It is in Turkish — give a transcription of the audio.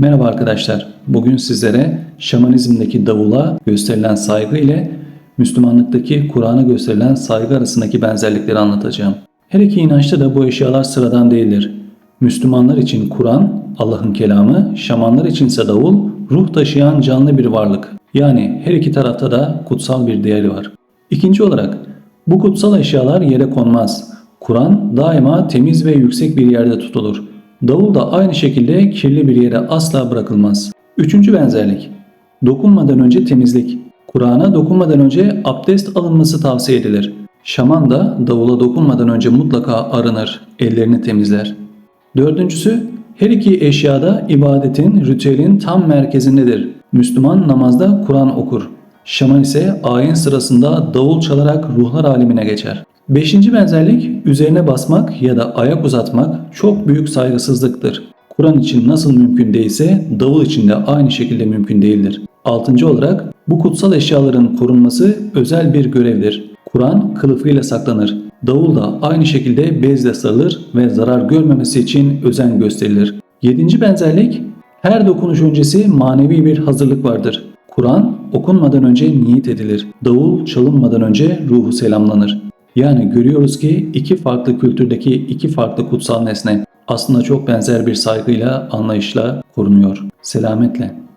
Merhaba arkadaşlar. Bugün sizlere şamanizmdeki davula gösterilen saygı ile Müslümanlıktaki Kur'an'a gösterilen saygı arasındaki benzerlikleri anlatacağım. Her iki inançta da bu eşyalar sıradan değildir. Müslümanlar için Kur'an, Allah'ın kelamı, şamanlar içinse davul, ruh taşıyan canlı bir varlık. Yani her iki tarafta da kutsal bir değeri var. İkinci olarak bu kutsal eşyalar yere konmaz. Kur'an daima temiz ve yüksek bir yerde tutulur. Davul da aynı şekilde kirli bir yere asla bırakılmaz. Üçüncü benzerlik. Dokunmadan önce temizlik. Kur'an'a dokunmadan önce abdest alınması tavsiye edilir. Şaman da davula dokunmadan önce mutlaka arınır, ellerini temizler. Dördüncüsü, her iki eşyada ibadetin, ritüelin tam merkezindedir. Müslüman namazda Kur'an okur. Şaman ise ayin sırasında davul çalarak ruhlar alemine geçer. Beşinci benzerlik üzerine basmak ya da ayak uzatmak çok büyük saygısızlıktır. Kur'an için nasıl mümkün değilse davul için de aynı şekilde mümkün değildir. Altıncı olarak bu kutsal eşyaların korunması özel bir görevdir. Kur'an kılıfıyla saklanır. Davul da aynı şekilde bezle sarılır ve zarar görmemesi için özen gösterilir. Yedinci benzerlik her dokunuş öncesi manevi bir hazırlık vardır. Kur'an okunmadan önce niyet edilir. Davul çalınmadan önce ruhu selamlanır. Yani görüyoruz ki iki farklı kültürdeki iki farklı kutsal nesne aslında çok benzer bir saygıyla, anlayışla korunuyor. Selametle.